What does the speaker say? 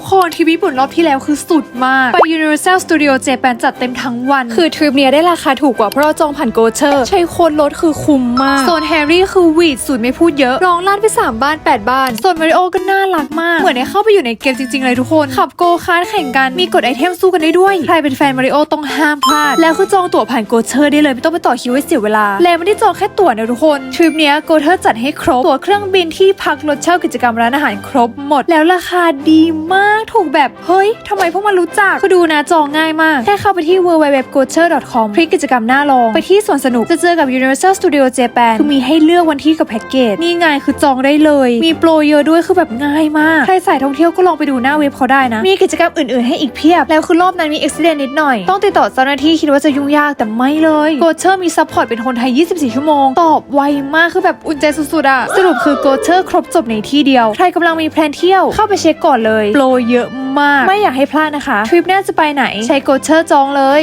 กคนทริปญี่ปุ่นรอบที่แล้วคือสุดมาก ไป Universal Studio Japan จัดเต็มทั้งวัน คือทริปเนี้ยได้ราคาถูกกว่าเพราะเราจองผ่านโกเชอร์ ใช้คนลดคือคุ้มมาก โซนแฮร์รี่คือหวีดสุดไม่พูดเยอะ ร้องลั่นไป 3 บ้าน 8 บ้าน โซนมาริโอก็น่ารักมาก เหมือนได้เข้าไปอยู่ในเกมจริงๆเลยทุกคน ขับโกคาร์ทแข่งกัน มีกดไอเทมสู้กันได้ด้วย ใครเป็นแฟนมาริโอต้องห้ามพลาด แล้วคือจองตั๋วผ่านโกเชอร์ได้เลยไม่ต้องไปต่อคิวให้เสียเวลา และไม่ได้จองแค่ตั๋วนะทุกคน ทริปเนี้ยโกเทอร์จัดให้ครบ ตั๋วเครื่องบินที่พักรถเช่ากิจกรรมร้านอาหารครบหมด แล้วราคาดีมากถูกแบบเฮ้ยทำไมพวกมันรู้จักคือดูนะจองง่ายมาก แค่เข้าไปที่ www.gocher.com คลิกกิจกรรมหน้าลอง ไปที่สวนสนุกจะเจอกับ Universal Studio Japan คือมีให้เลือกวันที่กับแพ็กเกจนี่ไงคือจองได้เลย มีโปรเยอะด้วยคือแบบง่ายมาก ใครสายท่องเที่ยวก็ลองไปดูหน้าเว็บเขาได้นะ มีกิจกรรมอื่นๆให้อีกเพียบ แล้วคือรอบนั้นมีอุบิเหตุนิดหน่อย ต้องติดต่อเจ้าหน้าที่คิดว่าจะยุ่งยากแต่ไม่เลยโกเชอร์มีซัพพอร์ตเป็นคนไทย 24 ชั่วโมง ตอบไวมากคือแบบอุ่นใจสุดๆอะสรุปคือโกเชอร์ครบจบในที่เดียว ใครกำลังมีแพลนเที่ยวเข้าไปเช็คก่อนเลยโปรเยอะมาก ไม่อยากให้พลาดนะคะ ทริปหน้าจะไปไหน ใช้โกเชอร์จองเลย